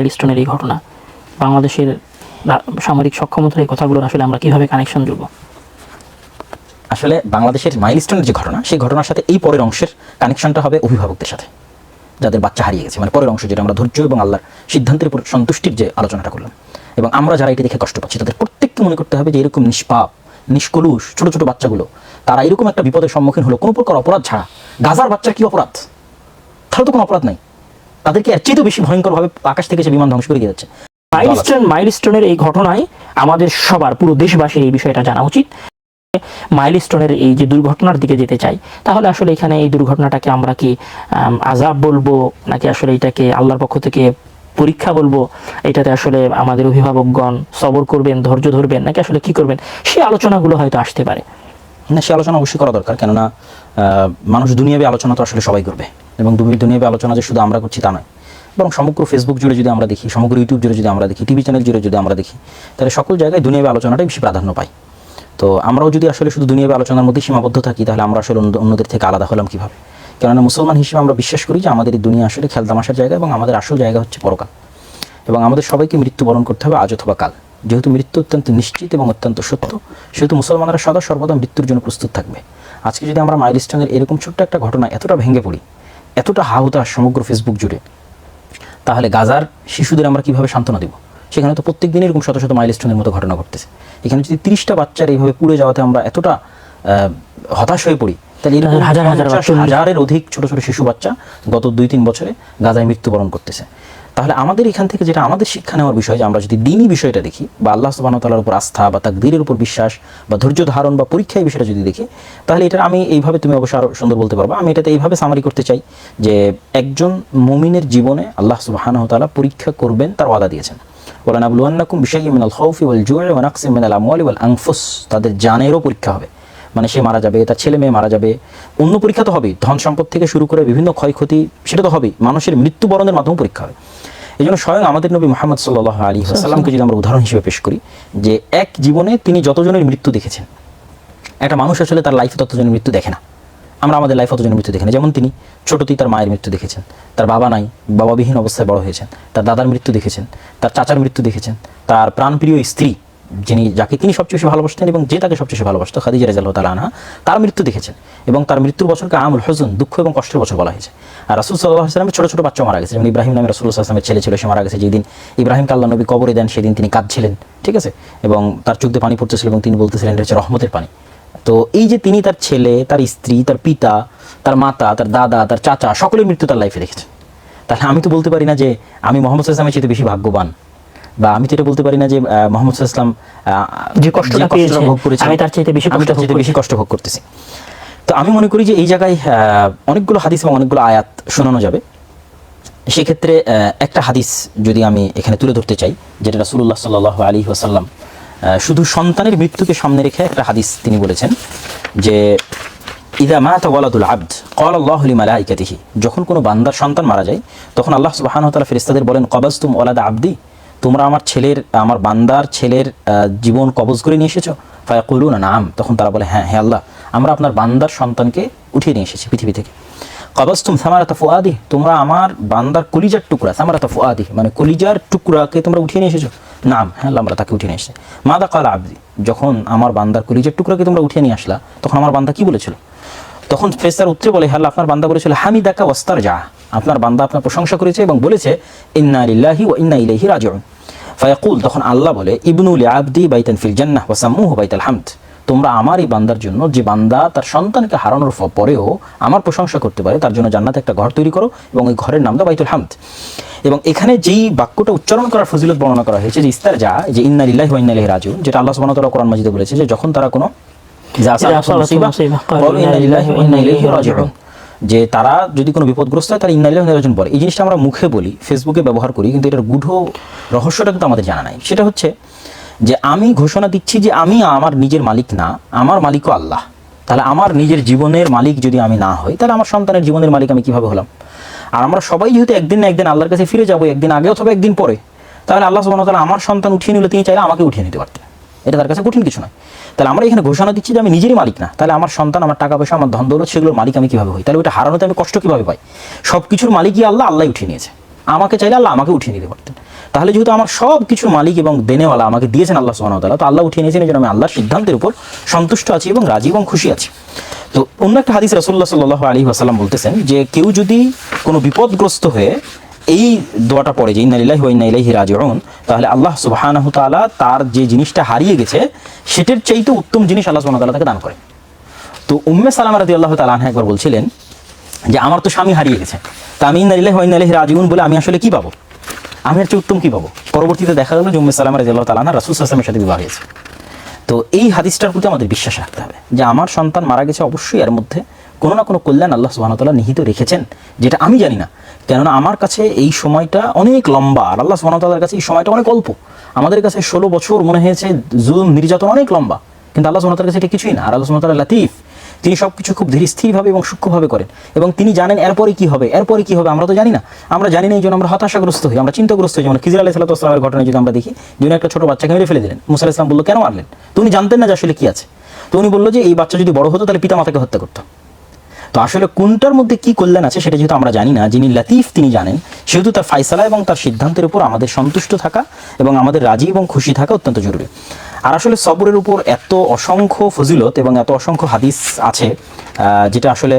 মাইলস্টোনের এই ঘটনা। বাংলাদেশের সামরিক সক্ষমতার এই কথাগুলোর আসলে আমরা কীভাবে কানেকশন জুড়ব? আসলে বাংলাদেশের মাইলস্টোনের যে ঘটনা, সেই ঘটনার সাথে এই পরের অংশের কানেকশনটা হবে অভিভাবকদের সাথে, যাদের বাচ্চা হারিয়ে গেছে। মানে পরের অংশ যেটা আমরা ধৈর্য এবং আল্লাহর সিদ্ধান্তের উপর সন্তুষ্টির যে আলোচনাটা করলাম। এবং আমরা যারা এটি দেখে কষ্ট পাচ্ছি, তাদের প্রত্যেককে মনে করতে হবে যে এরকম নিষ্পাপ, নিষ্কলুষ ছোট ছোট বাচ্চাগুলো, তারা এরকম একটা বিপদের সম্মুখীন হলো, কোনো প্রকার অপরাধ ছাড়া। গাজার বাচ্চার কি অপরাধ? তাহলে তো কোনো অপরাধ নাই। তাদেরকে এর চেয়েও বেশি ভয়ঙ্করভাবে আকাশ থেকে সে বিমান ধ্বংস করে দিয়ে যাচ্ছে। মাইলস্টোন মাইলস্টোনের এই ঘটনায় আমাদের সবার পুরো দেশবাসীর এই বিষয়টা জানা উচিত। মাইলস্টোনের এই যে দুর্ঘটনার দিকে যেতে চাই তাহলে আসলে এখানে এই দুর্ঘটনাটাকে আমরা কি আজাব বলব নাকি আসলে এটাকে আল্লাহর পক্ষ থেকে পরীক্ষা বলব? এটাতে আসলে আমাদের অভিভাবকগণ সবর করবেন ধৈর্য ধরবেন নাকি আসলে কি করবেন? সেই আলোচনাগুলো হয়তো আসতে পারে। না সে আলোচনা অবশ্যই করা দরকার। কেননা আহ, মানুষ দুনিয়াবী আলোচনা তো আসলে সবাই করবে। এবং দুনিয়াবী আলোচনা যে শুধু আমরা করছি তা নয়, বরং সমগ্র ফেসবুক জুড়ে যদি আমরা দেখি, সমগ্র ইউটিউব জুড়ে যদি আমরা দেখি টিভি চ্যানেল জুড়ে যদি আমরা দেখি, তাহলে সকল জায়গায় দুনিয়াবী আলোচনাটাই বেশি প্রাধান্য পাই তো আমরাও যদি আসলে শুধু দুনিয়াবী আলোচনার মধ্যে সীমাবদ্ধ থাকি, তাহলে আমরা আসলে অন্য- অন্যদের থেকে আলাদা হলাম কীভাবে? কেননা মুসলমান হিসেবে আমরা বিশ্বাস করি যে আমাদের এই দুনিয়া আসলে খেলতামাশার জায়গা এবং আমাদের আসল জায়গা হচ্ছে পরকাল। এবং আমাদের সবাইকে মৃত্যুবরণ করতে হবে আজ অথবা কাল। যেহেতু মৃত্যু অত্যন্ত নিশ্চিত এবং অত্যন্ত সত্য, সেহেতু মুসলমানরা সদা সর্বদা মৃত্যুর জন্য প্রস্তুত থাকবে। আজকে যদি আমরা মাইলস্টোনের এরকম ছোট্ট একটা ঘটনা এতটা ভেঙে পড়ি এতটা হাহুতাশ সমগ্র ফেসবুক জুড়ে তাহলে গাজার শিশুদের আমরা কীভাবে সান্ত্বনা দেব? সেখানে তো প্রত্যেক দিন এরকম শত শত মাইলস্টোনের মতো ঘটনা ঘটতেছে। এখানে যদি তিরিশটা বাচ্চার এইভাবে পুড়ে যাওয়াতে আমরা এতটা আহ, হতাশ হয়ে পড়ি তাহলে এরকম হাজার হাজার হাজারের অধিক ছোট ছোট শিশু বাচ্চা গত দুই তিন বছরে গাজায় মৃত্যুবরণ করতেছে। তাহলে আমাদের এখান থেকে যেটা আমাদের শিক্ষা নেওয়ার বিষয় যে আমরা যদি দিনই বিষয়টা দেখি, বা আল্লাহ সুবাহ তালার উপর আস্থা, বা তাকদীরের উপর বিশ্বাস, বা ধৈর্য ধারণ, বা পরীক্ষা এই বিষয়টা যদি দেখি, তাহলে এটা আমি এইভাবে তুমি অবশ্য আরও সুন্দর বলতে পারবা। আমি এটাতে এইভাবে সামারি করতে চাই যে একজন মুমিনের জীবনে আল্লাহ সুবাহ তালা পরীক্ষা করবেন, তার ওয়াদা দিয়েছেন। ওলানাবুয়ান্নাকুম বিষয় মিনাল খৌফি ওয়াল জুয়ে ওয়াল আনফুস, তাদের জানেরও পরীক্ষা হবে। মানে সে মারা যাবে তার ছেলে মেয়ে মারা যাবে। অন্য পরীক্ষা তো হবেই। ধন সম্পদ থেকে শুরু করে বিভিন্ন ক্ষয়ক্ষতি সেটা তো হবেই। মানুষের মৃত্যুবরণের মাধ্যমে পরীক্ষা হবে এই জন্য স্বয়ং আমাদের নবী মোহাম্মদ সাল্লাহ আলী আসাল্লামকে যদি আমরা উদাহরণ হিসেবে পেশ করি যে এক জীবনে তিনি যতজনের মৃত্যু দেখেছেন একটা মানুষ আসলে তার লাইফে ততজনের মৃত্যু দেখে না। আমরা আমাদের লাইফে অতজনের মৃত্যু দেখি না। যেমন তিনি ছোটতেই তার মায়ের মৃত্যু দেখেছেন। তার বাবা নাই বাবাবিহীন অবস্থায় বড় হয়েছেন। তার দাদার মৃত্যু দেখেছেন। তার চাচার মৃত্যু দেখেছেন। তার প্রাণপ্রিয় স্ত্রী যিনি, যাকে তিনি সবচেয়ে বেশি ভালোবাসতেন এবং যে তাকে সবচেয়ে ভালোবাসতো, খাদিজা রাজাল্লাহ তালা আনহা, তার মৃত্যু দেখেছেন এবং তার মৃত্যুর বছরকে আমুল হজন, দুঃখ এবং কষ্টের বছর বলা হয়েছে। আর রাসুল সাল্লাহ আসলামের ছোটো ছোটো বাচ্চা মারা গেছে। যেমন ইব্রাহিম নামে রাসুল আসলামের ছেলে ছিল, সে মারা গেছে যেদিন ইব্রাহিম কাল্লা নবী কবরে দেন, সেদিন তিনি কাঁদছিলেন, ঠিক আছে? এবং তার চোখ দিয়ে পানি পড়তেছিল এবং তিনি বলতেছিলেন, এটা হচ্ছে রহমতের পানি। তো এই যে তিনি তার ছেলে, তার স্ত্রী, তার পিতা, তার মাতা, তার দাদা, তার চাচা, সকলের মৃত্যু তার লাইফে দেখেছেন। তাহলে আমি তো বলতে পারি না যে আমি মোহাম্মদ ইসলামের চেয়ে বেশি ভাগ্যবান। বা আমি তো এটা বলতে পারি না যে মোহাম্মদ ইসলাম যে কষ্টটা পেয়েছে, আমি তার চাইতে বেশি আমি কষ্ট তার চাইতে বেশি কষ্ট ভোগ করতেছি। তো আমি মনে করি যে এই জায়গায় অনেকগুলো হাদিস এবং অনেকগুলো আয়াত শোনানো যাবে। সেক্ষেত্রে একটা হাদিস যদি আমি এখানে তুলে ধরতে চাই যেটা রাসুল্লাহ সাল্লাহ আলী ওয়াসাল্লাম আহ, শুধু সন্তানের মৃত্যুকে সামনে রেখে একটা হাদিস তিনি বলেছেন যে ইদা মা ওয়ালাদুল আব্দ কল আল্লাহ মালাইকাতিহি যখন কোনো বান্দার সন্তান মারা যায় তখন আল্লাহ সুবহানাহু ওয়া তাআলা ফেরেশতাদের বলেন কবাজতুম ওয়ালাদা আব্দি? তোমরা আমার ছেলের, আমার বান্দার ছেলের জীবন কবজ করে নিয়ে এসেছ? ফায়াকুলুনা, নাম। তখন তারা বলে হ্যাঁ হ্যাঁ আল্লাহ, আমরা আপনার বান্দার সন্তানকে উঠিয়ে নিয়ে এসেছি পৃথিবী থেকে। কবজ কবাস্তুম সামারাতা ফুয়াদি তোমরা আমার বান্দার কলিজার টুকরা, সামারাতা ফুয়াদি মানে কলিজার টুকরাকে তোমরা উঠিয়ে নিয়ে এসেছ? নাম। হ্যাঁ আমরা তাকে উঠিয়ে নিয়ে এসেছি। মাদা কাল আবদি, যখন আমার বান্দার কলিজার টুকরাকে তোমরা উঠিয়ে নিয়ে আসলা, তখন আমার বান্দা কি বলেছিল? তখন ফেস্তার উত্তরে বলে হ্যাঁ আপনার বান্দা বলেছিল, হামিদাকা ওয়াস্তার যা আপনার বান্দা আপনার প্রশংসা করেছে এবং বলেছে ইন্না লিল্লাহি ওয়া ইন্না ইলাইহি রাজিউন। ফায়াকুল তখন আল্লাহ বলে ইবনুল আবদি বাইতান ফিল জান্নাহ ওয়া সাম্মুহু বাইতাল হামদ। তোমরা আমার এই বান্দার জন্য যে বান্দা তার সন্তানকে হারানোর পরেও আমার প্রশংসা করতে পারে তার জন্য জান্নাতে একটা ঘর তৈরি করো এবং ওই ঘরের নাম দাও বাইতুল হামদ। এবং এখানে যেই বাক্যটা উচ্চারণ করার ফজিলত বর্ণনা করা হয়েছে যে ইস্তার যা যে ইন্না লিল্লাহি ওয়া ইন্না ইলাইহি রাজিউন যেটা আল্লাহ সুবহানাহু ওয়া তাআলা কোরআন মাজিদে বলেছে যে যখন তারা কোনো ইযা আসাবাতুহুম মুসিবা, ইন্না লিল্লাহি ওয়া ইন্না ইলাইহি রাজিউন। যে তারা যদি কোনো বিপদগ্রস্ত হয়, তারা ইন্নালিল্লাহ নির্বাচন বলে। এই জিনিসটা আমরা মুখে বলি ফেসবুকে ব্যবহার করি, কিন্তু এটার গূঢ় রহস্যটা কিন্তু আমাদের জানা নাই। সেটা হচ্ছে যে আমি ঘোষণা দিচ্ছি যে আমি আমার নিজের মালিক না, আমার মালিকও আল্লাহ। তাহলে আমার নিজের জীবনের মালিক যদি আমি না হই, তাহলে আমার সন্তানের জীবনের মালিক আমি কীভাবে হলাম? আর আমরা সবাই যেহেতু একদিন না একদিন আল্লাহর কাছে ফিরে যাব, একদিন আগে অথবা একদিন পরে, তাহলে আল্লাহ তাআলা আমার সন্তান উঠিয়ে নিলে তিনি চাইলে আমাকে উঠিয়ে নিতে পারতেন। এটা তার কাছে কঠিন কিছু নয়। তাহলে আমরা এখানে ঘোষণা দিচ্ছি যে আমি নিজেরই মালিক না। তাহলে আমার সন্তান, আমার টাকা পয়সা, আমার ধন দৌলত সেগুলোর মালিক আমি কীভাবে হই? তাহলে ওটা হারানোতে আমি কষ্ট কীভাবে পাই? সব কিছুর মালিকই আল্লাহ আল্লাহ উঠিয়ে নিয়েছে। আমাকে চাইলে আল্লাহ আমাকে উঠিয়ে নিতে পারতেন। তাহলে যেহেতু আমার সব কিছু মালিক এবং দেনেওয়ালা আমাকে দিয়েছেন আল্লাহ ওয়া তো আল্লাহ উঠিয়ে নিয়েছেন এই জন্য আমি আল্লাহর সিদ্ধান্তের উপর সন্তুষ্ট আছি এবং রাজি এবং খুশি আছি। তো অন্য একটা হাদিস রাসূলুল্লাহ সাল্লাল্লাহু আলাইহি ওয়াসাল্লাম বলতেছেন যে কেউ যদি কোনো বিপদগ্রস্ত হয়ে এই দোয়াটা পড়ে যে, ইন্না লিল্লাহি ওয়া ইন্না ইলাইহি রাজিউন তাহলে আল্লাহ সুবহানাহু তাআলা তার যে জিনিসটা হারিয়ে গেছে, সেটার চাইতে উত্তম জিনিস আল্লাহ সুবহানাহু তাআলা তাকে দান করেন। তো উম্মে সালামা রাদিয়াল্লাহু তাআলা আনহা একবার বলছিলেন যে, আমার তো স্বামী হারিয়ে গেছে, তা আমি ইন্না লিল্লাহি ওয়া ইন্না ইলাইহি রাজিউন বলে আমি আসলে কি পাবো? আমি আর চেয়ে উত্তম কি পাবো? পরবর্তীতে দেখা গেল যে উম্মে সালামা রাদিয়াল্লাহু তাআলা আনহা রাসূল সাল্লাল্লাহু সাথে বিবাহ হয়েছে। তো এই হাদিসটার প্রতি আমাদের বিশ্বাস রাখতে হবে যে, আমার সন্তান মারা গেছে অবশ্যই এর মধ্যে। কোনো না কোনো কল্যাণ আল্লাহ সুবাহতাল্লাহ নিহিত রেখেছেন, যেটা আমি জানি না। কেননা আমার কাছে এই সময়টা অনেক লম্বা, আর আল্লাহ সুবাহতাল্লাহর কাছে এই সময়টা অনেক অল্প। আমাদের কাছে ষোলো বছর মনে হয়েছে জুলুম, নির্যাতন অনেক লম্বা, কিন্তু আল্লাহ সুবাহতাল্লার কাছে এটা কিছুই না। আর আল্লাহ সুবাহতাল্লাহ লাতিফ, তিনি সব কিছু খুব ধীর স্থিরভাবে এবং সূক্ষ্মভাবে করেন। এবং তিনি জানেন এরপরে কি হবে, এরপরে কি হবে, আমরা তো জানি না। আমরা জানি না এই জন্য আমরা হতাশাগ্রস্ত হই, আমরা চিন্তাগ্রস্ত হই। যেমন খিজির আলাহ সাল্লাহামের ঘটনা যদি আমরা দেখি, যিনি একটা ছোট বাচ্চাকে মেরে ফেলে দিলেন, মুসা ইসলাম বলল, কেন মারলেন? তো উনি জানতেন না যে আসলে কি আছে। তো উনি বলল যে, এই বাচ্চা যদি বড় হতো, তাহলে পিতা মাতাকে হত্যা করতো তো আসলে কোনটার মধ্যে কি কল্যাণ আছে সেটা যেহেতু আমরা জানি না, যিনি লাতিফ তিনি জানেন, সেহেতু তার ফাইসালা এবং তার সিদ্ধান্তের উপর আমাদের সন্তুষ্ট থাকা এবং আমাদের রাজি এবং খুশি থাকা অত্যন্ত জরুরি। আর আসলে সবরের উপর এত অসংখ্য ফজিলত এবং এত অসংখ্য হাদিস আছে যেটা আসলে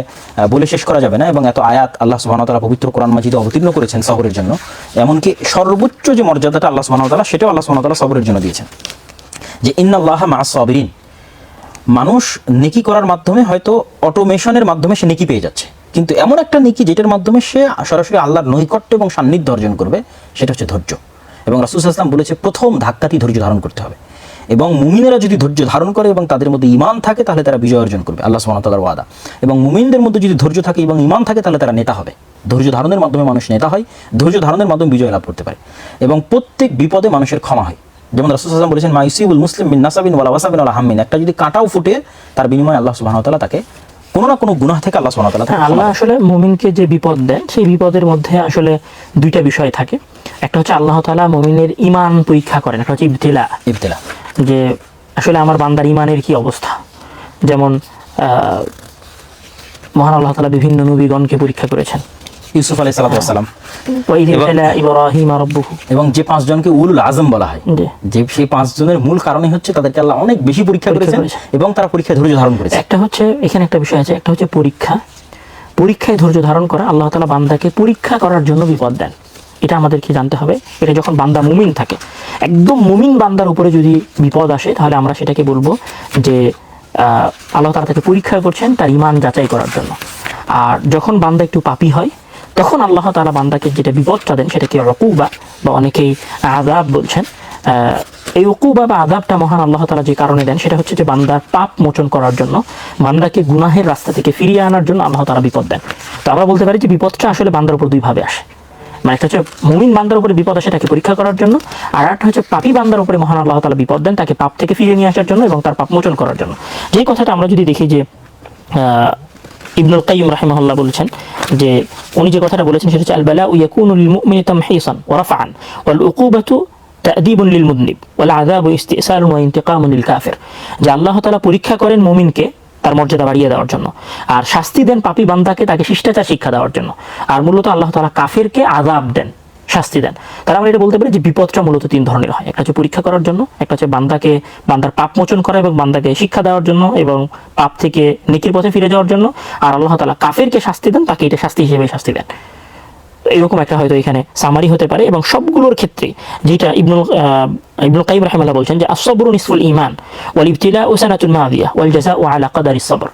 বলে শেষ করা যাবে না এবং এত আয়াত আল্লাহ সুবাহতালা পবিত্র কোরআন মাজিদে অবতীর্ণ করেছেন সবরের জন্য। এমনকি সর্বোচ্চ যে মর্যাদাটা আল্লাহ সুবাহতালা সেটাও আল্লাহ সুবাহতালা সবরের জন্য দিয়েছেন। যে ইন্নাল্লাহ মা সবরিন মানুষ নেকি করার মাধ্যমে হয়তো অটোমেশনের মাধ্যমে সে নেকি পেয়ে যাচ্ছে। কিন্তু এমন একটা নেকি যেটার মাধ্যমে সে সরাসরি আল্লাহর নৈকট্য এবং সান্নিধ্য অর্জন করবে, সেটা হচ্ছে ধৈর্য। এবং রাসুল ইসলাম বলেছে, প্রথম ধাক্কাতেই ধৈর্য ধারণ করতে হবে। এবং মুমিনেরা যদি ধৈর্য ধারণ করে এবং তাদের মধ্যে ইমান থাকে, তাহলে তারা বিজয় অর্জন করবে। আল্লাহ সুবহানাহু ওয়াদা। এবং মুমিনদের মধ্যে যদি ধৈর্য থাকে এবং ইমান থাকে, তাহলে তারা নেতা হবে। ধৈর্য ধারণের মাধ্যমে মানুষ নেতা হয়, ধৈর্য ধারণের মাধ্যমে বিজয় লাভ করতে পারে। এবং প্রত্যেক বিপদে মানুষের ক্ষমা হয়। যেমন রাসুল সাল্লাম বলেছেন মাইসিবুল মুসলিম বিন নাসাবিন ওয়ালা ওয়াসাবিন ওয়ালা হামিন একটা যদি কাঁটাও ফুটে তার বিনিময়ে আল্লাহ সুবহানাহু ওয়া তাআলা তাকে কোনো না কোনো গুনাহ থেকে আল্লাহ তাআলা তাকে হ্যাঁ, আল্লাহ আসলে মুমিনকে যে বিপদ দেন সেই বিপদের মধ্যে আসলে দুইটা বিষয় থাকে। একটা হচ্ছে আল্লাহ তাআলা মুমিনের ইমান পরীক্ষা করেন একটা হচ্ছে ইবতিলা। ইবতিলা। যে আসলে আমার বান্দার ইমানের কি অবস্থা? যেমন আহ, মহান আল্লাহ তাআলা বিভিন্ন নবীগণকে পরীক্ষা করেছেন। ইউসুফ আলাইহিস সালাম। এবং- যে পাঁচজনকে উলুল আজম বলা হয় যে সেই পাঁচজনের মূল কারণই হচ্ছে তাদেরকে আল্লাহ অনেক বেশি পরীক্ষা করেছেন। এবং তারা ধৈর্য ধারণ করেছে। একটা হচ্ছে এখানে একটা বিষয় আছে একটা হচ্ছে পরীক্ষা। পরীক্ষায় ধৈর্য ধারণ করা আল্লাহ তালা বান্দাকে পরীক্ষা করার জন্য বিপদ দেন। এটা আমাদেরকে জানতে হবে। এটা যখন বান্দা মুমিন থাকে একদম মুমিন বান্দার উপরে যদি বিপদ আসে তাহলে আমরা সেটাকে বলব যে আহ, আল্লাহ তালা তাকে পরীক্ষা করছেন তার ইমান যাচাই করার জন্য। আর যখন বান্দা একটু পাপি হয় তখন আল্লাহ তালা বান্দাকে যেটা বিপদটা দেন সেটাকে রকুবা বা অনেকেই আদাব বলছেন। এই উকুবা বা আদাবটা মহান আল্লাহ তালা যে কারণে দেন সেটা হচ্ছে যে বান্দার পাপ মোচন করার জন্য, বান্দাকে গুনাহের রাস্তা থেকে ফিরিয়ে আনার জন্য আল্লাহ তালা বিপদ দেন। তো আমরা বলতে পারি যে বিপদটা আসলে বান্দার উপর দুইভাবে আসে। মানে একটা হচ্ছে মুমিন বান্দার উপরে বিপদ আসে তাকে পরীক্ষা করার জন্য, আর একটা হচ্ছে পাপি বান্দার উপরে মহান আল্লাহ তালা বিপদ দেন তাকে পাপ থেকে ফিরিয়ে নিয়ে আসার জন্য এবং তার পাপ মোচন করার জন্য। যেই কথাটা আমরা যদি দেখি যে ইবনুল কাইম রাহিমাহুল্লাহ বলেছেন যে উনি যে কথাটা বলেছেন সেটা হচ্ছে আল বালা ইয়াকুনু লিল মুমিনি তামহিসান ওয়া রাফআন ওয়াল উকুবাতু তা'দীবুন লিল মুযনিব ওয়াল আযাবু ইস্তিসালুন ওয়া ইন্তিকামুন লিল কাফির যে আল্লাহ তাআলা পরীক্ষা করেন মুমিনকে তার মর্যাদা বাড়িয়ে দেওয়ার জন্য আর শাস্তি দেন পাপী বান্দাকে তাকে শিষ্টাচার শিক্ষা দেওয়ার জন্য। আর মূলত আল্লাহ তাআলা কাফিরকে আযাব দেন। শাস্তি দেন। তারা আমরা এটা বলতে পারি যে বিপদটা মূলত তিন ধরনের হয়। একটা হচ্ছে পরীক্ষা করার জন্য, একটা হচ্ছে বান্দাকে, বান্দার পাপ মোচন করা এবং বান্দাকে শিক্ষা দেওয়ার জন্য এবং পাপ থেকে নেকির পথে ফিরে যাওয়ার জন্য। আর আল্লাহ তালা কাফেরকে শাস্তি দেন, তাকে এটা শাস্তি হিসেবে শাস্তি দেন। এরকম একটা হয়তো এখানে সামারি হতে পারে এবং সবগুলোর ক্ষেত্রে যেটা ইবনুল ইবনুল কাইম রাহিমাল্লাহ বলছেন যে আসবরু ইসফুল ইমান ওয়াল ইবতিলা ওসানাতুল মাদিয়া ওয়াল জাজা ওয়া আলা কাদারিস সবর।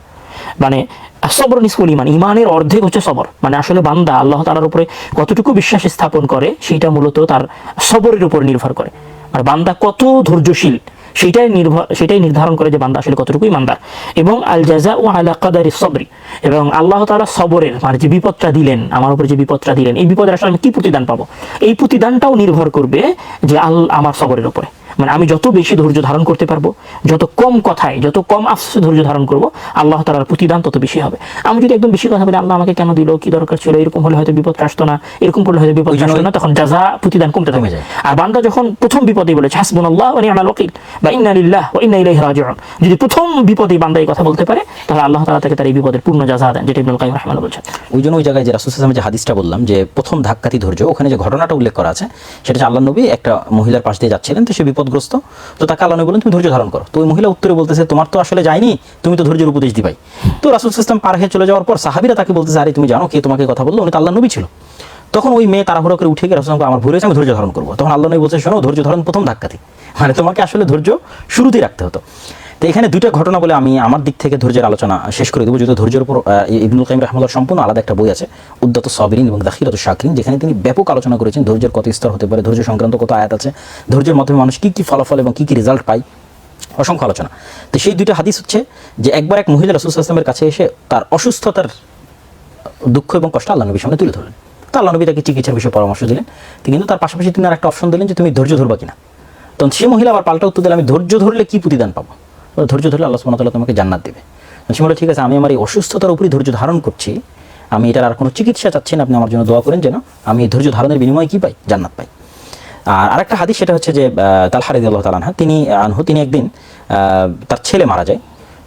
মানে সবর নিসফুল ইমান, ইমানের অর্ধেক হচ্ছে সবর। মানে আসলে বান্দা আল্লাহ তাআলার উপরে কতটুকু বিশ্বাস স্থাপন করে সেটা মূলত তার সবরের উপর নির্ভর করে। মানে বান্দা কত ধৈর্যশীল সেটাই নির্ভর সেটাই নির্ধারণ করে যে বান্দা আসলে কতটুকু ইমানদার। এবং আল জাজা ও আলা কাদারি সবরি, এবং আল্লাহ তাআলা সবরের মানে যে বিপদটা দিলেন, আমার উপরে যে বিপদটা দিলেন, এই বিপদের আসলে আমি কি প্রতিদান পাবো? এই প্রতিদানটাও নির্ভর করবে যে আল, আমার সবরের উপরে। মানে আমি যত বেশি ধৈর্য ধারণ করতে পারব যত কম কথায় যত কম আফসোসে ধৈর্য ধারণ করব আল্লাহ তালার প্রতিদান তত বেশি হবে। আমি যদি একদম বেশি কথা বলি আল্লাহ আমাকে কেন দিল কি দরকার ছিল এরকম হলে হয়তো বিপদ আসতো না এরকম করলে হয়তো বিপদ আসতো না তখন যাজা প্রতিদান কমতে যায়। আর বান্দা যখন প্রথম বিপদে বলেছে হাসবুনাল্লাহ ওয়া নি'মাল ওয়াকিল বা ইন্না লিল্লাহ ওয়া ইন্না ইলাইহি রাজিউন যদি প্রথম বিপদে বান্দা এই কথা বলতে পারে তাহলে আল্লাহ তাআলা তাকে তার এই বিপদের পূর্ণ যাজা দেন যেটা ইবনুল কাইয়িম রাহিমাহুল্লাহ বলছেন। ওই জন্য ওই জায়গায় যে রাসুল সাল্লামের যে হাদিসটা বললাম যে প্রথম ধাক্কাতি ধৈর্য ওখানে যে ঘটনাটা উল্লেখ করা আছে সেটা আল্লাহ নবী একটা মহিলার পাশ দিয়ে যাচ্ছিলেন তো সে বিপদগ্রস্ত, তো তাকে আল্লাহ বলেন, তুমি ধৈর্য ধারণ করো। তো ওই মহিলা উত্তরে বলতেছে, তোমার তো আসলে যায়নি, তুমি তো ধৈর্যের উপদেশ দিবাই। তো রাসুল ইসলাম পার হয়ে চলে যাওয়ার পর সাহাবিরা তাকে বলতেছে, আরে, তুমি জানো কে তোমাকে কথা বলল? উনি তো আল্লাহ নবী ছিল। তখন ওই মেয়ে তাড়াহুড়ো করে উঠে গিয়ে রাসুল আমার ভুলে আমি ধৈর্য ধারণ করব। তখন আল্লাহ নবী বলছে, শোনো, ধৈর্য ধারণ প্রথম ধাক্কাতে মানে তোমাকে আসলে ধৈর্য শুরুতেই রাখতে হতো। তো এখানে দুইটা ঘটনা বলে আমি আমার দিক থেকে ধৈর্যের আলোচনা শেষ করে দেবো। যদি ধৈর্যের উপর ইবনুল কাইম রহমাল্লাহ সম্পূর্ণ আলাদা একটা বই আছে উদ্যত সবরিন এবং দাখিরত শাকরিন, যেখানে তিনি ব্যাপক আলোচনা করেছেন ধৈর্যের কত স্তর হতে পারে, ধৈর্য সংক্রান্ত কত আয়াত আছে, ধৈর্যের মাধ্যমে মানুষ কী কী ফলাফল এবং কী কী রেজাল্ট পায়, অসংখ্য আলোচনা। তো সেই দুইটা হাদিস হচ্ছে যে একবার এক মহিলা রসুল আসলামের কাছে এসে তার অসুস্থতার দুঃখ এবং কষ্ট আল্লাহ নবীর সামনে তুলে ধরলেন। তো আল্লাহ নবী তাকে চিকিৎসার বিষয়ে পরামর্শ দিলেন। কিন্তু তার পাশাপাশি তিনি আর একটা অপশন দিলেন যে তুমি ধৈর্য ধরবা কিনা। তখন সে মহিলা আবার পাল্টা উত্তর দিলে আমি ধৈর্য ধরলে কি প্রতিদান পাবো? ধৈর্য ধরলে আল্লাহ ওয়া তোমাকে জান্নাত দেবে। সে বলে, ঠিক আছে, আমি আমার এই অসুস্থতার উপরই ধৈর্য ধারণ করছি। আমি এটার আর কোনো চিকিৎসা চাচ্ছি না, আপনি আমার জন্য দোয়া করেন যেন আমি এই ধৈর্য ধারণের বিনিময়ে কি পাই? জান্নাত পাই। আর আরেকটা হাদিস সেটা হচ্ছে যে তালহা রাদিয়াল্লাহু তাআলা আনহা, তিনি, আনহু, তিনি একদিন তার ছেলে মারা যায়।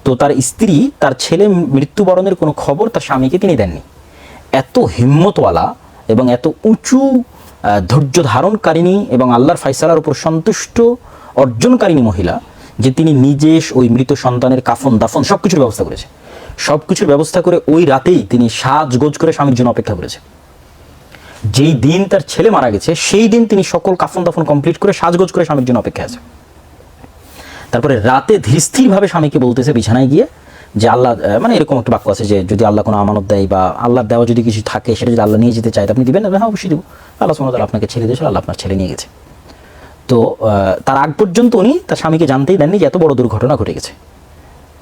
তো তার স্ত্রী, তার ছেলে মৃত্যুবরণের কোনো খবর তার স্বামীকে তিনি দেননি। এত হিম্মতওয়ালা এবং এত উঁচু ধৈর্য ধারণকারিণী এবং আল্লাহর ফাইসালার উপর সন্তুষ্ট, অর্জনকারিণী মহিলা যে তিনি নিজে ওই মৃত সন্তানের কাফন, দাফন সব কিছুর ব্যবস্থা করেছে। সব কিছুর ব্যবস্থা করে ওই রাতেই তিনি সাজগোজ করে স্বামীর জন্য অপেক্ষা করেছে। যেই দিন তার ছেলে মারা গেছে, সেই দিন তিনি সকল কাফন দাফন কমপ্লিট করে সাজগোজ করে স্বামীর জন্য অপেক্ষা আছে। তারপরে রাতে ধীরস্থির ভাবে স্বামীকে বলতেছে বিছানায় গিয়ে যে আল্লাহ মানে এরকম একটা বাক্য আছে যে যদি আল্লাহ কোনো আমানত দেয় বা আল্লাহ দেওয়া যদি কিছু থাকে, সেটা যদি আল্লাহ নিয়ে যেতে চায় আপনি দিবেন হ্যাঁ অবশ্যই দেবো। আল্লাহ সুমতাল আপনাকে ছেড়ে দিয়েছিল আল্লাহ আপনার ছেলে নিয়ে গেছে। তো আহ, তার আগ পর্যন্ত উনি তার স্বামীকে জানতেই দেননি যে এত বড় দুর্ঘটনা ঘটে গেছে।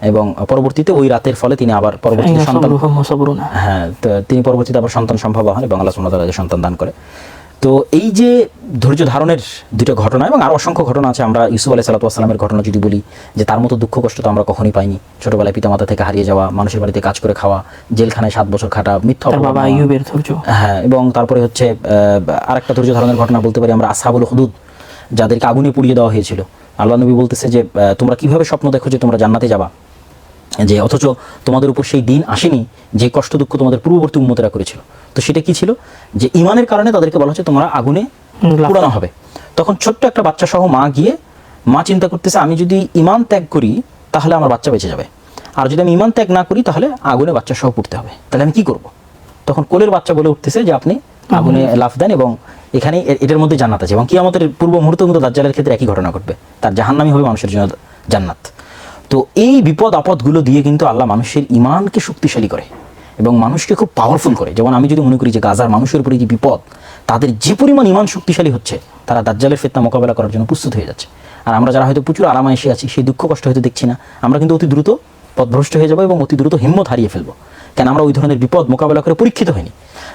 এবং পরবর্তীতে ওই রাতের ফলে তিনি আবার পরবর্তীতে সন্তান হ্যাঁ তো তিনি পরবর্তীতে আবার সন্তান সম্ভব হন এবং আল্লাহ সুবহানাহু সন্তান দান করে। তো এই যে ধৈর্য ধারণের দুটো ঘটনা এবং আরও অসংখ্য ঘটনা আছে আমরা ইউসুফ আলাহ সাল্লামের ঘটনা যদি বলি যে তার মতো দুঃখ কষ্ট তো আমরা কখনোই পাইনি। ছোটবেলায় পিতামাতা থেকে হারিয়ে যাওয়া মানুষের বাড়িতে কাজ করে খাওয়া জেলখানায় সাত বছর খাটা মিথ্যা বাবা। আইয়ুবের ধৈর্য। হ্যাঁ এবং তারপরে হচ্ছে আহ, আরেকটা ধৈর্য ধারণের ঘটনা বলতে পারি আমরা আসহাবুল হুদুদ। যাদেরকে আগুনে পুড়িয়ে দেওয়া হয়েছিল। আল্লাহ নবী বলতেছে যে তোমরা কীভাবে স্বপ্ন দেখো যে তোমরা জান্নাতে যাবা? যে অথচ তোমাদের উপর সেই দিন আসেনি যে কষ্ট দুঃখ তোমাদের পূর্ববর্তী উন্মতেরা করেছিল। তো সেটা কি ছিল? যে ইমানের কারণে তাদেরকে বলা হচ্ছে তোমরা আগুনে পোড়ানো হবে। তখন ছোট্ট একটা বাচ্চা সহ মা গিয়ে মা চিন্তা করতেছে আমি যদি ইমান ত্যাগ করি তাহলে আমার বাচ্চা বেঁচে যাবে। আর যদি আমি ইমান ত্যাগ না করি তাহলে আগুনে বাচ্চা সহ পুড়তে হবে। তাহলে আমি কি করব? তখন কোলের বাচ্চা বলে উঠতেছে যে আপনি আগুনে লাফ দেন এবং এখানে এটার মধ্যে জান্নাত আছে এবং কি আমাদের পূর্ব মুহূর্ত কিন্তু দাজ্জালের ক্ষেত্রে একই ঘটনা ঘটবে। তার জাহান্নামি হবে মানুষের জন্য জান্নাত। তো এই বিপদ, আপদগুলো দিয়ে কিন্তু আল্লাহ মানুষের ইমানকে শক্তিশালী করে এবং মানুষকে খুব পাওয়ারফুল করে। যেমন আমি যদি মনে করি যে গাজার মানুষের উপরে যে বিপদ, তাদের যে পরিমাণ ইমান শক্তিশালী হচ্ছে, তারা দাজ্জালের ফেতনা মোকাবেলা করার জন্য প্রস্তুত হয়ে যাচ্ছে। আর আমরা যারা হয়তো প্রচুর আরামে এসে আছি, সেই দুঃখ কষ্ট হয়তো দেখছি না, আমরা কিন্তু অতি দ্রুত পথভ্রষ্ট হয়ে যাব এবং অতি দ্রুত হিম্মত হারিয়ে ফেলব। কেন আমরা ওই ধরনের বিপদ মোকাবেলা করে পরীক্ষিত হয়নি?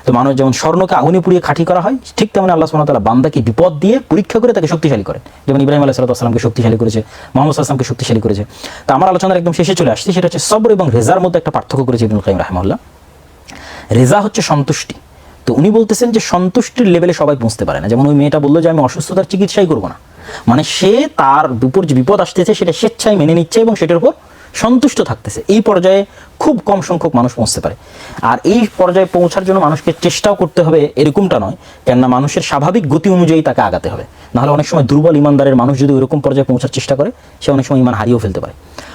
তো মানুষ যেমন স্বর্ণকে আগুনে পুড়িয়ে খাঁটি করা হয়, ঠিক তেমন আল্লাহ ওয়া বান্দাকে বিপদ দিয়ে পরীক্ষা করে তাকে শক্তিশালী করেন যেমন ইব্রাহিম আলাইহিস সালামকে শক্তিশালী করেছে, মোহাম্মদ আসলামকে শক্তিশালী করেছে। তো আমার আলোচনার একদম শেষে চলে আসছে, সেটা হচ্ছে সবর এবং রেজার মধ্যে একটা পার্থক্য করেছে ইবনুল কাইম রাহমাহুল্লাহ। রেজা হচ্ছে সন্তুষ্টি। তো উনি বলতেছেন যে সন্তুষ্টির লেভেলে সবাই পৌঁছতে পারে না। যেমন ওই মেয়েটা বলল যে আমি অসুস্থতার চিকিৎসাই করব না। মানে সে তার উপর যে বিপদ আসতেছে, সেটা স্বেচ্ছায় মেনে নিচ্ছে এবং সেটার উপর সন্তুষ্ট থাকতেছে। এই পর্যায়ে খুব কম সংখ্যক মানুষ পৌঁছতে পারে। আর এই পর্যায়ে পৌঁছার জন্য মানুষকে চেষ্টাও করতে হবে, এরকমটা নয়, কেননা মানুষের স্বাভাবিক গতি অনুযায়ী তাকে আগাতে হবে। নাহলে অনেক সময় দুর্বল ইমানদারের মানুষ যদি ওইরকম পর্যায়ে পৌঁছার চেষ্টা করে, সে অনেক সময় ইমান হারিয়েও ফেলতে পারে।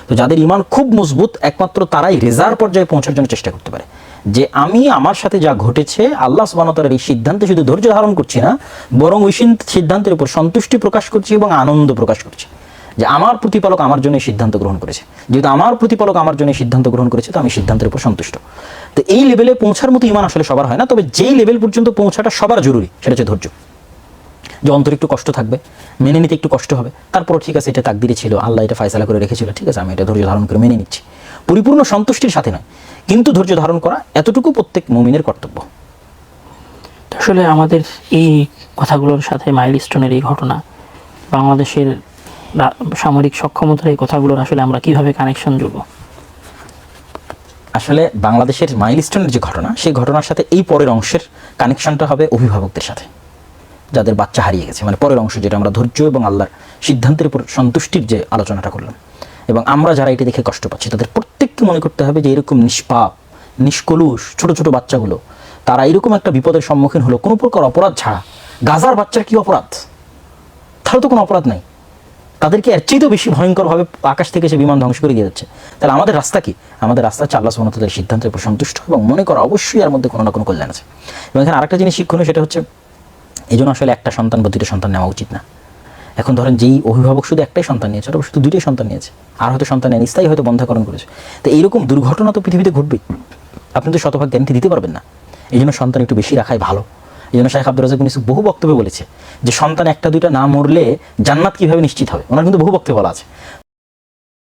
তো যাদের ইমান খুব মজবুত, একমাত্র তারাই রেজার পর্যায়ে পৌঁছার জন্য চেষ্টা করতে পারে। যে আমি আমার সাথে যা ঘটেছে, আল্লাহ সুবাহতালের এই সিদ্ধান্তে শুধু ধৈর্য ধারণ করছি না, বরং ওই সিদ্ধান্তের উপর সন্তুষ্টি প্রকাশ করছি এবং আনন্দ প্রকাশ করছি। যে আমার প্রতিপালক আমার জন্য সিদ্ধান্ত গ্রহণ করেছে। যেহেতু আমার প্রতিপালক আমার জন্য সিদ্ধান্ত গ্রহণ করেছে, তো আমি সিদ্ধান্তের উপর সন্তুষ্ট। তো এই লেভেলে পৌঁছার মতো ইমান আসলে সবার হয় না, তবে যেই লেভেল পর্যন্ত পৌঁছাটা সবার জরুরি, সেটা হচ্ছে ধৈর্য। যে অন্তর একটু কষ্ট থাকবে, মেনে নিতে একটু কষ্ট হবে তারপর ঠিক আছে, এটা তাকদিরে ছিল, আল্লাহ এটা ফায়সালা করে রেখেছিল, ঠিক আছে, আমি এটা ধৈর্য ধারণ করে মেনে নিচ্ছি। পরিপূর্ণ সন্তুষ্টির সাথে নয়, কিন্তু ধৈর্য ধারণ করা এতটুকু প্রত্যেক মুমিনের কর্তব্য। আসলে আমাদের এই কথাগুলোর সাথে মাইল স্টোনের এই ঘটনা বাংলাদেশের সামরিক সক্ষমতার এই কথাগুলোর আসলে আমরা কীভাবে কানেকশন জুড়বো? আসলে বাংলাদেশের মাইলস্টোনের যে ঘটনা, সেই ঘটনার সাথে এই পরের অংশের কানেকশনটা হবে অভিভাবকদের সাথে, যাদের বাচ্চা হারিয়ে গেছে। মানে পরের অংশ যেটা আমরা ধৈর্য এবং আল্লাহর সিদ্ধান্তের উপর সন্তুষ্টির যে আলোচনাটা করলাম। এবং আমরা যারা এটি দেখে কষ্ট পাচ্ছি, তাদের প্রত্যেককে মনে করতে হবে যে এরকম নিষ্পাপ, নিষ্কলুষ ছোট ছোট বাচ্চাগুলো, তারা এরকম একটা বিপদের সম্মুখীন হলো। কোনো প্রকার অপরাধ ছাড়া, গাজার বাচ্চার কি অপরাধ? তাহলে তো কোনো অপরাধ নাই। তাদেরকে এর চেয়েও বেশি ভয়ঙ্করভাবে আকাশ থেকে সে বিমান ধ্বংস করে দিয়ে যাচ্ছে। তাহলে আমাদের রাস্তা কি? আমাদের রাস্তা হচ্ছে আল্লাহ সুবহানাহু সিদ্ধান্তের উপর সন্তুষ্ট এবং মনে করা অবশ্যই এর মধ্যে কোনো না কোনো কল্যাণ আছে। এবং এখানে আরেকটা জিনিস শিক্ষণীয়, সেটা হচ্ছে এই জন্য আসলে একটা সন্তান বা দুটো সন্তান নেওয়া উচিত না। এখন ধরেন যেই অভিভাবক শুধু একটাই সন্তান নিয়েছে ওরা শুধু দুইটাই সন্তান নিয়েছে, আর হয়তো সন্তান নেন স্থায়ী হয়তো বন্ধাকরণ করেছে। তো এইরকম দুর্ঘটনা তো পৃথিবীতে ঘটবেই। আপনি তো শতভাগ গ্যারান্টি দিতে পারবেন না। এই জন্য সন্তান একটু বেশি রাখাই ভালো। এই জন্য শাহেখ আব্দুল রাজাক বহু বক্তব্য বলেছে যে সন্তান একটা দুইটা না মরলে জান্নাত কীভাবে নিশ্চিত হবে? ওনার কিন্তু বহু বক্তব্য বলা আছে।